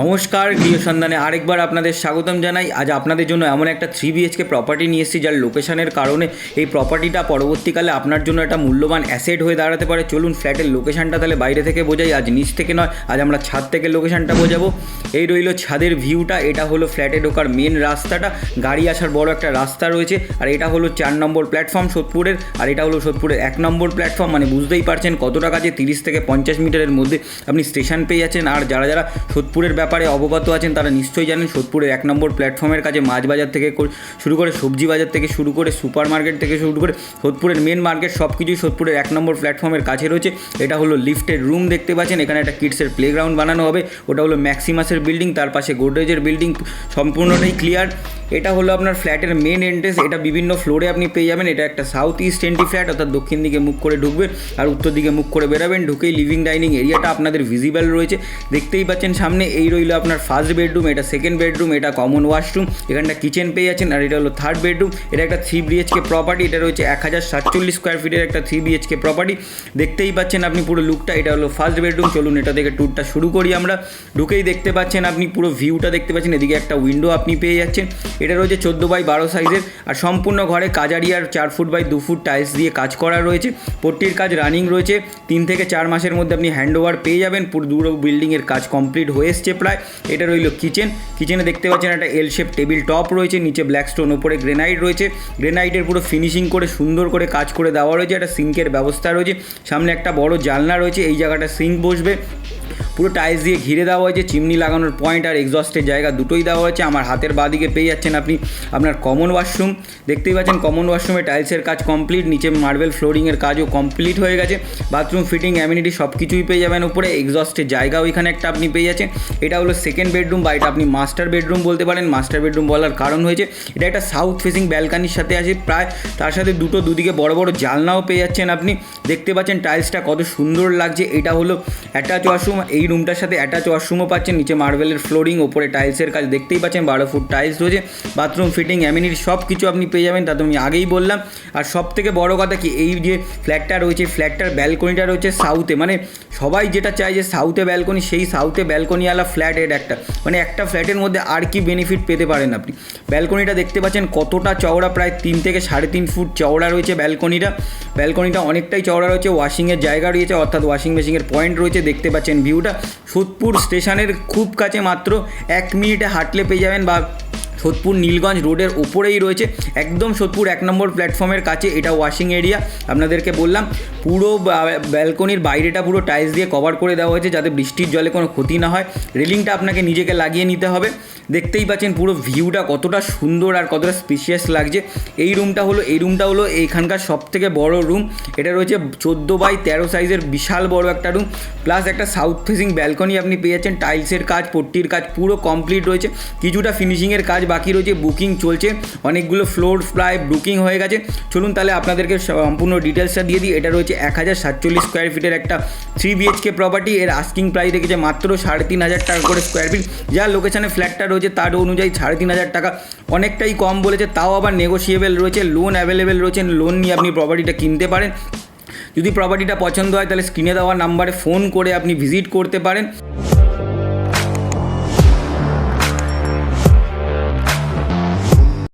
নমস্কার, গৃহ সন্ধানে আরেকবার আপনাদের স্বাগতম জানাই। আজ আপনাদের জন্য এমন একটা থ্রি বিএচকে প্রপার্টি নিয়ে এসেছি, যার লোকেশনের কারণে এই প্রপার্টিটা পরবর্তীকালে আপনার জন্য একটা মূল্যবান অ্যাসেট হয়ে দাঁড়াতে পারে। চলুন ফ্ল্যাটের লোকেশনটা তাহলে বাইরে থেকে বোঝাই। আজ নিচ থেকে নয়, আজ আমরা ছাদ থেকে লোকেশনটা বোঝাবো। এই রইল ছাদের ভিউটা এটা হলো ফ্ল্যাটে ঢোকার মেন রাস্তাটা। গাড়ি আসার বড় একটা রাস্তা রয়েছে, আর এটা হলো চার নম্বর প্ল্যাটফর্ম সোদপুরের, আর এটা হলো সোদপুরের এক নম্বর প্ল্যাটফর্ম মানে বুঝতেই পারছেন কত টাকা কাছে তিরিশ থেকে পঞ্চাশ মিটারের মধ্যে আপনি স্টেশন পেয়ে যাচ্ছেন। আর যারা যারা সোদপুরের ব্যাপারে অবগত আছেন তারা নিশ্চয়ই জানেন সোদপুরের এক নম্বর প্ল্যাটফর্মের কাছে মাছ বাজার থেকে শুরু করে সবজি বাজার থেকে শুরু করে সুপার মার্কেট থেকে শুরু করে সোদপুরের মেন মার্কেট সব কিছুই সোদপুরের এক নম্বর প্ল্যাটফর্মের কাছে রয়েছে। এটা হলো লিফটের রুম দেখতে পাচ্ছেন। এখানে একটা কিডসের প্লেগ্রাউন্ড বানানো হবে। ওটা হলো ম্যাক্সিমাসের বিল্ডিং তার পাশে গোদরেজের বিল্ডিং সম্পূর্ণটাই ক্লিয়ার এটা হলো আপনার ফ্ল্যাটের মেন এন্ট্রেন্স এটা বিভিন্ন ফ্লোরে আপনি পেয়ে যাবেন। এটা একটা সাউথ ইস্ট এন্ট্রি ফ্ল্যাট অর্থাৎ দক্ষিণ দিকে মুখ করে ঢুকবেন আর উত্তর দিকে মুখ করে বেরাবেন। ঢুকেই লিভিং ডাইনিং এরিয়াটা আপনাদের ভিজিবল রয়েছে। দেখতেই পাচ্ছেন সামনে এই রইল আপনার ফার্স্ট বেডরুম এটা সেকেন্ড বেডরুম এটা কমন ওয়াশরুম এখানটা কিচেন পেয়ে যাচ্ছেন, আর এটা হলো থার্ড বেডরুম এটা একটা থ্রি বিএচকে প্রপার্টি এটা রয়েছে এক হাজার সাতচল্লিশ স্কোয়ার ফিটের একটা থ্রি বিএচকে প্রপার্টি দেখতেই পাচ্ছেন আপনি পুরো লুকটা এটা হলো ফার্স্ট বেডরুম চলুন এটা থেকে ট্যুরটা শুরু করি আমরা, ঢুকেই দেখতে পাচ্ছেন আপনি পুরো ভিউটা দেখতে পাচ্ছেন, এদিকে একটা উইন্ডো আপনি পেয়ে যাচ্ছেন এটা রয়েছে চোদ্দ বাই বারো সাইজের আর সম্পূর্ণ ঘরে কাজারি আর চার ফুট বাই দু ফুট টাইলস দিয়ে কাজ করা রয়েছে। পট্টির কাজ রানিং রয়েছে। তিন থেকে চার মাসের মধ্যে আপনি হ্যান্ড ওভার পেয়ে যাবেন। পুরো দুটো বিল্ডিংয়ের কাজ কমপ্লিট হয়ে এসছে প্রায়। এটা রইল কিচেন কিচেনে দেখতে পাচ্ছেন একটা এল শেপ টেবিল টপ রয়েছে। নিচে ব্ল্যাক স্টোন ওপরে গ্রেনাইট রয়েছে গ্রেনাইটের পুরো ফিনিশিং করে সুন্দর করে কাজ করে দেওয়া রয়েছে। একটা সিঙ্কের ব্যবস্থা রয়েছে। সামনে একটা বড় জানলা রয়েছে। এই জায়গাটা সিঙ্ক বসবে। পুরো টাইলস দিয়ে ঘিরে দেওয়া হয়েছে চিমনি লাগানোর পয়েন্ট আর এক্সস্টের জায়গা দুটোই দেওয়া হয়েছে, আমার হাতের বাদিকে পেয়ে যাচ্ছেন আপনি আপনার কমন ওয়াশরুম দেখতেই পাচ্ছেন কমন ওয়াশরুমে টাইলসের কাজ কমপ্লিট নিচে মার্বেল ফ্লোরিংয়ের কাজও কমপ্লিট হয়ে গেছে। বাথরুম ফিটিং অ্যামিনিটি সব কিছুই পেয়ে যাবেন উপরে এক্সস্টের জায়গা ওইখানে একটা আপনি পেয়ে যাচ্ছেন। এটা হলো সেকেন্ড বেডরুম বা এটা আপনি মাস্টার বেডরুম বলতে পারেন। মাস্টার বেডরুম বলার কারণ হয়েছে, এটা একটা সাউথ ফেসিং ব্যালকানির সাথে আছে প্রায়, তার সাথে দুটো দুদিকে বড় বড় জালনাও পেয়ে যাচ্ছেন আপনি। দেখতে পাচ্ছেন টাইলসটা কত সুন্দর লাগছে, এটা হলো অ্যাটাচ ওয়াশরুম এই রুমটার সাথে অ্যাটাচ ওয়াশরুমও পাচ্ছেন। নিচে মার্বেলের ফ্লোরিং ওপরে টাইলসের কাজ দেখতেই পাচ্ছেন। বারো ফুট টাইলস রয়েছে বাথরুম ফিটিং অ্যামিনিটি সব কিছু আপনি পেয়ে যাবেন, তা তো আমি আগেই বললাম। আর সব থেকে বড় কথা কি, এই যে ফ্ল্যাটটা রয়েছে ফ্ল্যাটটার ব্যালকনিটা রয়েছে সাউথে মানে সবাই যেটা চায় যে সাউথে ব্যালকনি সেই সাউথে ব্যালকনিওয়ালা ফ্ল্যাট এর একটা। মানে একটা ফ্ল্যাটের মধ্যে আর কি বেনিফিট পেতে পারেন আপনি। ব্যালকনিটা দেখতে পাচ্ছেন, কতটা চওড়া, প্রায় তিন থেকে সাড়ে তিন ফুট চওড়া রয়েছে ব্যালকনিটা ব্যালকনিটা অনেকটাই চওড়া রয়েছে ওয়াশিংয়ের জায়গা রয়েছে, অর্থাৎ ওয়াশিং মেশিনের পয়েন্ট রয়েছে, দেখতে পাচ্ছেন ভিউটা সোদপুর স্টেশনের খুব কাছে মাত্র এক মিনিটে হাঁটলে পেয়ে যাবেন বা সোদপুর নীলগঞ্জ রোডের ওপরেই রয়েছে একদম সোদপুর এক নম্বর প্ল্যাটফর্মের কাছে, এটা ওয়াশিং এরিয়া আপনাদেরকে বললাম, পুরো ব্যালকনির বাইরেটা পুরো টাইলস দিয়ে কভার করে দেওয়া হয়েছে যাতে বৃষ্টির জলে কোনো ক্ষতি না হয়। রেলিংটা আপনাকে নিজেকে লাগিয়ে নিতে হবে। দেখতেই পাচ্ছেন পুরো ভিউটা কতটা সুন্দর আর কতটা স্পেশিয়াস লাগছে। এই রুমটা হলো, এই রুমটা হলো এইখানকার সব থেকে বড় রুম এটা রয়েছে চোদ্দ বাই তেরো সাইজের বিশাল বড় একটা রুম প্লাস একটা সাউথ ফেসিং ব্যালকনি আপনি পেয়ে যাচ্ছেন। টাইলসের কাজ, পট্টির কাজ পুরো কমপ্লিট রয়েছে। কিছুটা ফিনিশিংয়ের কাজ বাকি রয়েছে বুকিং চলছে। অনেকগুলো ফ্লোর প্রায় বুকিং হয়ে গেছে। চলুন তাহলে আপনাদেরকে সম্পূর্ণ ডিটেলসটা দিয়ে দিই। এটা রয়েছে এক হাজার সাতচল্লিশ স্কোয়ার ফিটের একটা থ্রি বিএচকে প্রপার্টি এর আস্কিং প্রাইস রেখেছে মাত্র সাড়ে তিন হাজার টাকা করে স্কোয়ার ফিট যা লোকেশানে ফ্ল্যাটটা রয়েছে, তার অনুযায়ী সাড়ে তিন হাজার টাকা। অনেকটাই কম বলেছে, তাও আবার নেগোসিয়েবল রয়েছে। লোন অ্যাভেলেবেল রয়েছে লোন নিয়ে আপনি প্রপার্টিটা কিনতে পারেন। যদি প্রপার্টিটা পছন্দ হয়, তাহলে স্ক্রিনে দেওয়া নাম্বারে ফোন করে আপনি ভিজিট করতে পারেন।